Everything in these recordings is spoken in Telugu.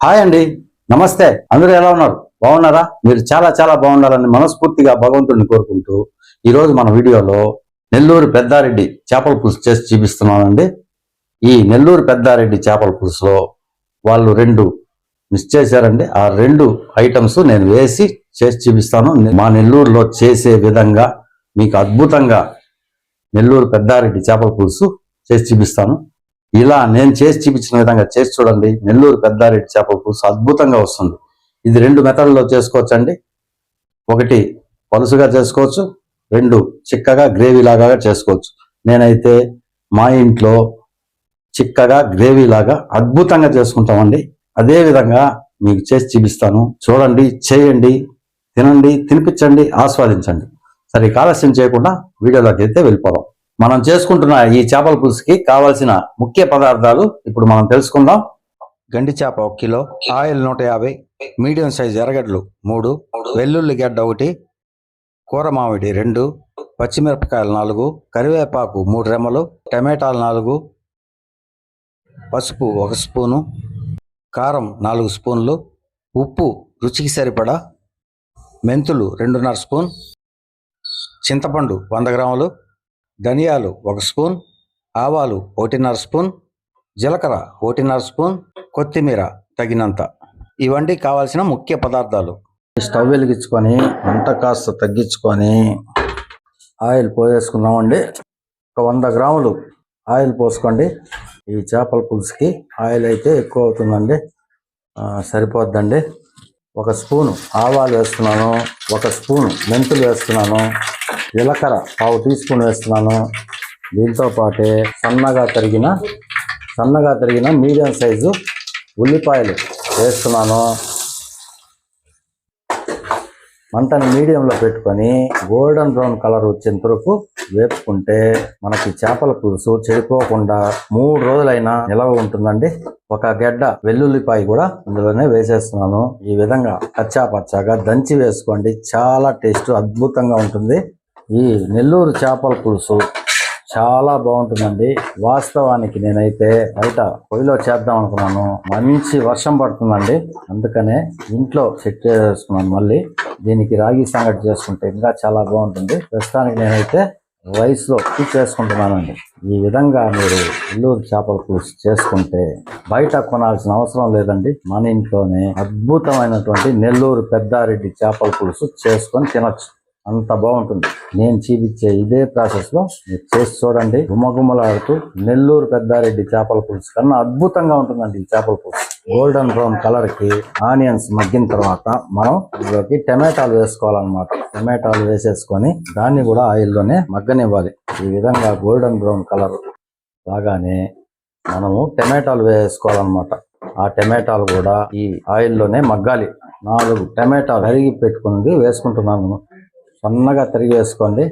హాయ్ అండి. నమస్తే. అందరూ ఎలా ఉన్నారు? బాగున్నారా? మీరు చాలా చాలా బాగుండాలని మనస్ఫూర్తిగా భగవంతుడిని కోరుకుంటూ ఈరోజు మన వీడియోలో నెల్లూరు పెద్దారెడ్డి చేపల పులుసు చేసి చూపిస్తున్నానండి. ఈ నెల్లూరు పెద్దారెడ్డి చేపల పులుసులో వాళ్ళు రెండు మిస్ చేశారండి. ఆ రెండు ఐటమ్స్ నేను వేసి చేసి చూపిస్తాను. మా నెల్లూరులో చేసే విధంగా మీకు అద్భుతంగా నెల్లూరు పెద్దారెడ్డి చేపల పులుసు చేసి చూపిస్తాను. ఇలా నేను చేసి చూపించిన విధంగా చేసి చూడండి. నెల్లూరు పెద్దారెడ్డి చేపల పులుసు అద్భుతంగా వస్తుంది. ఇది రెండు మెథడ్లో చేసుకోవచ్చండి. ఒకటి పలుసుగా చేసుకోవచ్చు. రెండు చిక్కగా గ్రేవీ లాగా చేసుకోవచ్చు. నేనైతే మా ఇంట్లో చిక్కగా గ్రేవీ లాగా అద్భుతంగా చేసుకుంటామండి. అదేవిధంగా మీకు చేసి చూపిస్తాను. చూడండి చేయండి తినండి తినిపించండి ఆస్వాదించండి. సరే ఆలస్యం చేయకుండా వీడియోలోకి అయితే వెళ్ళిపోదాం. మనం చేసుకుంటున్న ఈ చేపల పులుసుకి కావాల్సిన ముఖ్య పదార్థాలు ఇప్పుడు మనం తెలుసుకుందాం. గండి చేప ఒక కిలో ఆయిల్ నూట యాభై మీడియం సైజ్ ఎర్రగడ్డలు మూడు వెల్లుల్లి గడ్డ ఒకటి కూర మామిడి రెండు పచ్చిమిరపకాయలు నాలుగు కరివేపాకు మూడు రెమ్మలు టమాటాలు నాలుగు పసుపు ఒక స్పూను కారం నాలుగు స్పూన్లు ఉప్పు రుచికి సరిపడా మెంతులు రెండున్నర స్పూన్ చింతపండు వంద గ్రాములు ధనియాలు ఒక స్పూన్ ఆవాలు ఒకటిన్నర స్పూన్ జీలకర్ర ఒకటిన్నర స్పూన్ కొత్తిమీర తగినంత. ఇవన్నీ కావాల్సిన ముఖ్య పదార్థాలు. స్టవ్ వెలిగించుకొని వంట కాస్త తగ్గించుకొని ఆయిల్ పోసేసుకున్నామండి ఒక వంద గ్రాములు ఆయిల్ పోసుకోండి. ఈ చేపల పులుసుకి ఆయిల్ అయితే ఎక్కువ అవుతుందండి. సరిపోద్దండి. ఒక స్పూను ఆవాలు వేస్తున్నాను. ఒక స్పూను మెంతులు వేస్తున్నాను. జీలకర్ర పావు టీ స్పూన్ వేస్తున్నాను. దీంతో పాటే సన్నగా తరిగిన సన్నగా తరిగిన మీడియం సైజు ఉల్లిపాయలు వేస్తున్నాను. మంటని మీడియంలో పెట్టుకొని గోల్డెన్ బ్రౌన్ కలర్ వచ్చేంత వరకు వేపుకుంటే మనకి చేపల పులుసు చెడిపోకుండా మూడు రోజులైనా నిలవ ఉంటుందండి. ఒక గడ్డ వెల్లుల్లిపాయ కూడా ఇందులోనే వేసేస్తున్నాను. ఈ విధంగా కచ్చా పచ్చాగా దంచి వేసుకోండి. చాలా టేస్ట్ అద్భుతంగా ఉంటుంది. ఈ నెల్లూరు చేపల పులుసు చాలా బాగుంటుందండి. వాస్తవానికి నేనైతే బయట పొయ్యిలో చేద్దాం అనుకున్నాను. మంచి వర్షం పడుతుందండి. అందుకనే ఇంట్లో సెట్ చేసుకున్నాను మళ్ళీ. దీనికి రాగి సంగటి చేసుకుంటే ఇంకా చాలా బాగుంటుంది. ప్రస్తుతానికి నేనైతే రైస్లో కుక్ చేసుకుంటున్నానండి. ఈ విధంగా మీరు నెల్లూరు చేపల పులుసు చేసుకుంటే బయట కొనాల్సిన అవసరం లేదండి. మన ఇంట్లోనే అద్భుతమైనటువంటి నెల్లూరు పెద్దారెడ్డి చేపల పులుసు చేసుకొని తినచ్చు. అంత బాగుంటుంది. నేను చూపించే ఇదే ప్రాసెస్లో మీరు చేసి చూడండి. గుమ్మగుమ్మలాడుతూ నెల్లూరు పెద్దారెడ్డి చేపల పులుసు కన్నా అద్భుతంగా ఉంటుందండి ఈ చేపల పులుసు. గోల్డెన్ బ్రౌన్ కలర్కి ఆనియన్స్ మగ్గిన తర్వాత మనం ఇందులోకి టమాటాలు వేసుకోవాలన్నమాట. టమాటాలు వేసేసుకొని దాన్ని కూడా ఆయిల్లోనే మగ్గనివ్వాలి. ఈ విధంగా గోల్డెన్ బ్రౌన్ కలర్ రాగానే మనము టమాటాలు వేసుకోవాలన్నమాట. ఆ టమాటాలు కూడా ఈ ఆయిల్లోనే మగ్గాలి. నాలుగు టమాటాలు అరిగి పెట్టుకుని వేసుకుంటున్నాను సన్నగా తరిగి వేసుకోండి.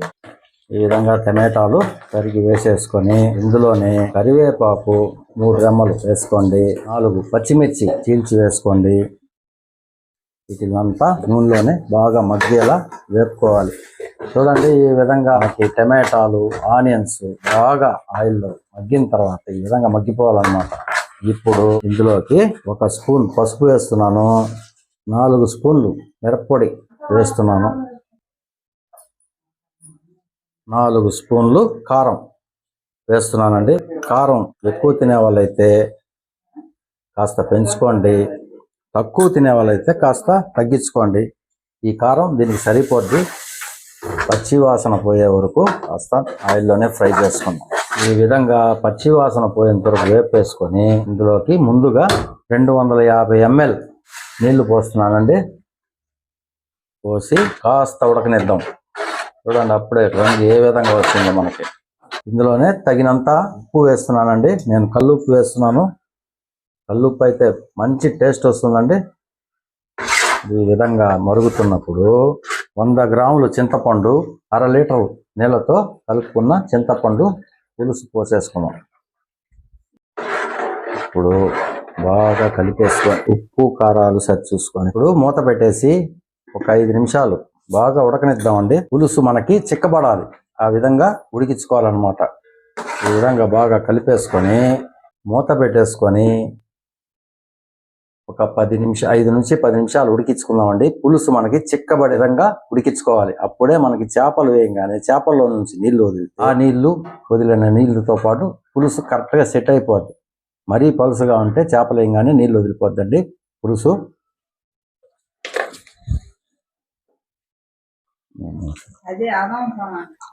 ఈ విధంగా టమాటాలు తరిగి వేసేసుకొని ఇందులోనే కరివేపాకు మూడు రెమ్మలు వేసుకోండి. నాలుగు పచ్చిమిర్చి చీల్చి వేసుకోండి. వీటినంతా నూనెలోనే బాగా మగ్గేలా వేపుకోవాలి. చూడండి ఈ విధంగా మనకి టమాటాలు ఆనియన్స్ బాగా ఆయిల్లో మగ్గిన తర్వాత ఈ విధంగా మగ్గిపోవాలన్నమాట. ఇప్పుడు ఇందులోకి ఒక స్పూన్ పసుపు వేస్తున్నాను. నాలుగు స్పూన్లు మిరప్పొడి వేస్తున్నాను. నాలుగు స్పూన్లు కారం వేస్తున్నానండి. కారం ఎక్కువ తినే వాళ్ళైతే కాస్త పెంచుకోండి. తక్కువ తినే వాళ్ళైతే కాస్త తగ్గించుకోండి. ఈ కారం దీనికి సరిపోద్ది. పచ్చి వాసన పోయే వరకు కాస్త ఆయిల్లోనే ఫ్రై చేసుకుందాం. ఈ విధంగా పచ్చి వాసన పోయేంత వరకు వేపేసుకొని ఇందులోకి ముందుగా రెండు వందల యాభై ఎంఎల్ నీళ్ళు పోస్తున్నానండి. పోసి కాస్త ఉడకనిద్దాం. చూడండి అప్పుడే రంగు ఏ విధంగా వచ్చింది మనకి. ఇందులోనే తగినంత ఉప్పు వేస్తున్నానండి. నేను కల్లుప్పు వేస్తున్నాను. కల్లుప్పు అయితే మంచి టేస్ట్ వస్తుందండి. ఈ విధంగా మరుగుతున్నప్పుడు వంద గ్రాములు చింతపండు అర లీటర్ నీళ్ళతో కలుపుకున్న చింతపండు పులుసు పోసేసుకున్నాం. ఇప్పుడు బాగా కలిపేసుకొని ఉప్పు కారాలు సరి చూసుకొని ఇప్పుడు మూత పెట్టేసి ఒక ఐదు నిమిషాలు బాగా ఉడకనిద్దామండి. పులుసు మనకి చిక్కబడాలి. ఆ విధంగా ఉడికించుకోవాలన్నమాట. ఈ విధంగా బాగా కలిపేసుకొని మూత పెట్టేసుకొని ఒక పది నిమిషం ఐదు నుంచి పది నిమిషాలు ఉడికించుకుందామండి. పులుసు మనకి చిక్కబడే విధంగా ఉడికించుకోవాలి. అప్పుడే మనకి చేపలు వేయంగానే చేపల్లో నుంచి నీళ్ళు వదిలి ఆ నీళ్ళు వదిలిన నీళ్ళతో పాటు పులుసు కరెక్ట్గా సెట్ అయిపోద్ది. మరీ పలుసుగా ఉంటే చేపలు వేయంగానే నీళ్ళు వదిలిపోద్దండి. పులుసు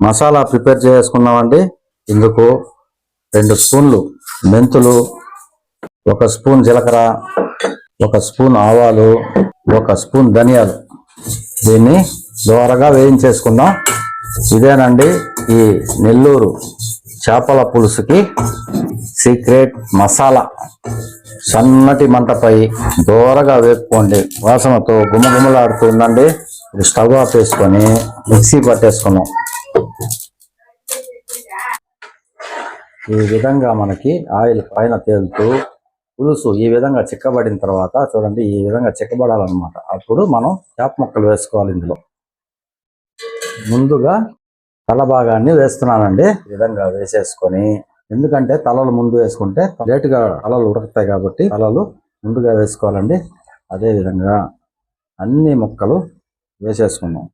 మసాలా ప్రిపేర్ చేసుకున్నామండి. ఇందుకు రెండు స్పూన్లు మెంతులు ఒక స్పూన్ జీలకర్ర ఒక స్పూన్ ఆవాలు ఒక స్పూన్ ధనియాలు. దీన్ని దోరగా వేయించేసుకుందాం. ఇదేనండి ఈ నెల్లూరు చేపల పులుసుకి సీక్రెట్ మసాలా. సన్నటి మంటపై దోరగా వేపుకోండి. వాసనతో గుమగుమలాడుతూ ఉండండి ఇప్పుడు స్టవ్ ఆఫ్ వేసుకొని మిక్సీ పట్టేసుకున్నాం. ఈ విధంగా మనకి ఆయిల్ పైన తేలుతూ పులుసు ఈ విధంగా చిక్కబడిన తర్వాత చూడండి ఈ విధంగా చిక్కబడాలన్నమాట. అప్పుడు మనం చేప ముక్కలు వేసుకోవాలి ఇందులో. ముందుగా తల భాగాన్ని వేస్తున్నానండి. ఈ విధంగా వేసేసుకొని ఎందుకంటే తలలు ముందు వేసుకుంటే లేటుగా తలలు ఉడకతాయి కాబట్టి తలలు ముందుగా వేసుకోవాలండి. అదే విధంగా అన్ని ముక్కలు వేసేసుకున్నాం.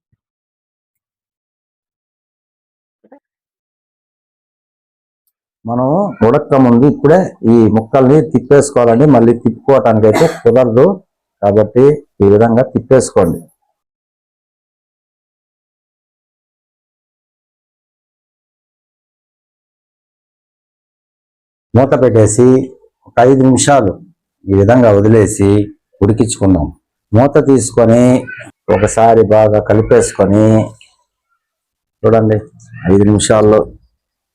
మనం ఉడక్క ముందు ఇప్పుడే ఈ ముక్కల్ని తిప్పేసుకోవాలండి. మళ్ళీ తిప్పుకోవటానికి అయితే కుదరదు. కాబట్టి ఈ విధంగా తిప్పేసుకోండి. మూత పెట్టేసి ఒక ఐదు నిమిషాలు ఈ విధంగా వదిలేసి ఉడికించుకుందాం మూత తీసుకొని ఒకసారి బాగా కలిపేసుకొని చూడండి ఐదు నిమిషాల్లో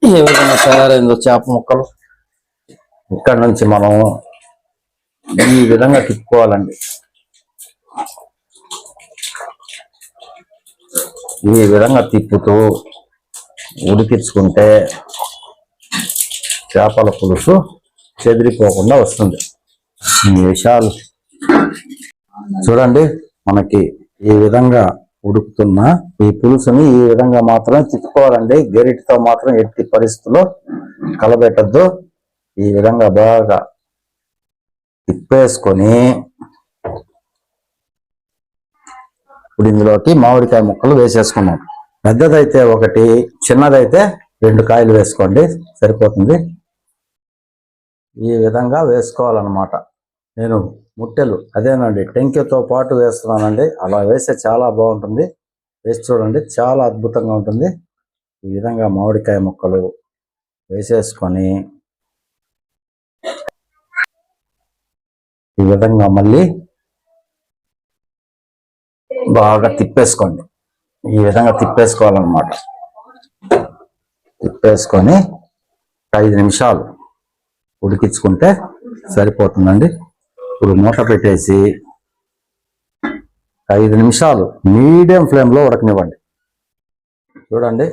ఏ విధంగా తయారైందో చేప ముక్కలు. ఇక్కడ నుంచి మనం ఈ విధంగా తిప్పుకోవాలండి. ఈ విధంగా తిప్పుతూ ఉడికించుకుంటే చేపల పులుసు చెదిరిపోకుండా వస్తుంది. ఈ విషయాలు. చూడండి మనకి ఈ విధంగా ఉడుకుతున్న ఈ పులుసుని ఈ విధంగా మాత్రమే తిప్పుకోవాలండి. గెరిటితో మాత్రం ఎట్టి పరిస్థితుల్లో కలబెట్టద్దు. ఈ విధంగా బాగా తిప్పేసుకొని ఇప్పుడు ఇందులోకి మామిడికాయ ముక్కలు వేసేసుకున్నాం. పెద్దదైతే ఒకటి చిన్నదైతే రెండు కాయలు వేసుకోండి. సరిపోతుంది. ఈ విధంగా వేసుకోవాలన్నమాట. నేను ముట్టెలు. అదేనండి టెంకెతో పాటు వేస్తున్నానండి. అలా వేస్తే చాలా బాగుంటుంది. వేసి చూడండి చాలా అద్భుతంగా ఉంటుంది. ఈ విధంగా మామిడికాయ ముక్కలు వేసేసుకొని ఈ విధంగా మళ్ళీ బాగా తిప్పేసుకోండి. ఈ విధంగా తిప్పేసుకోవాలన్నమాట. తిప్పేసుకొని ఐదు నిమిషాలు ఉడికించుకుంటే సరిపోతుందండి. ఇప్పుడు మూత పెట్టేసి ఐదు నిమిషాలు మీడియం ఫ్లేమ్లో ఉడకనివ్వండి. చూడండి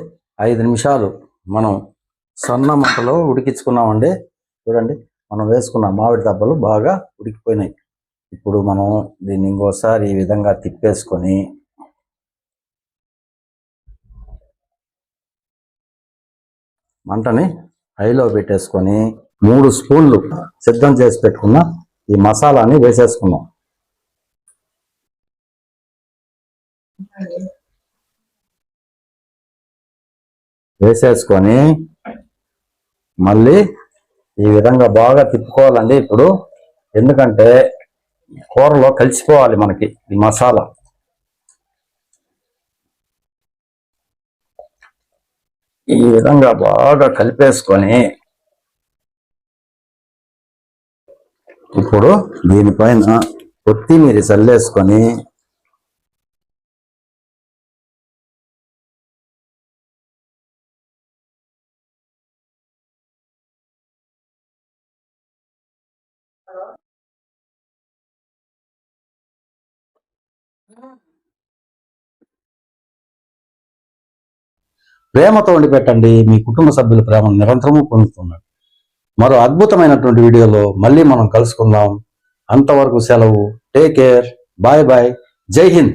ఐదు నిమిషాలు మనం సన్న మంటలో ఉడికించుకున్నామండి. చూడండి మనం వేసుకున్న మామిడి దెబ్బలు బాగా ఉడికిపోయినాయి. ఇప్పుడు మనం దీన్ని ఇంకోసారి ఈ విధంగా తిప్పేసుకొని మంటని హైలో పెట్టేసుకొని మూడు స్పూన్లు సిద్ధం చేసి పెట్టుకున్న ఈ మసాలాని వేసేసుకున్నాం. వేసేసుకొని మళ్ళీ ఈ విధంగా బాగా తిప్పుకోవాలండి ఇప్పుడు. ఎందుకంటే కూరలో కలిసిపోవాలి మనకి ఈ మసాలా. ఈ విధంగా బాగా కలిపేసుకొని ఇప్పుడు దీనిపైన కొత్తిమీర చల్లేసుకొని ప్రేమతో వండి పెట్టండి మీ కుటుంబ సభ్యుల ప్రేమను నిరంతరము పొందుతున్నారు మరో అద్భుతమైనటువంటి వీడియోలో మళ్ళీ మనం కలుసుకుందాం. అంతవరకు సెలవు. టేక్ కేర్ బాయ్ బాయ్ జై హింద్.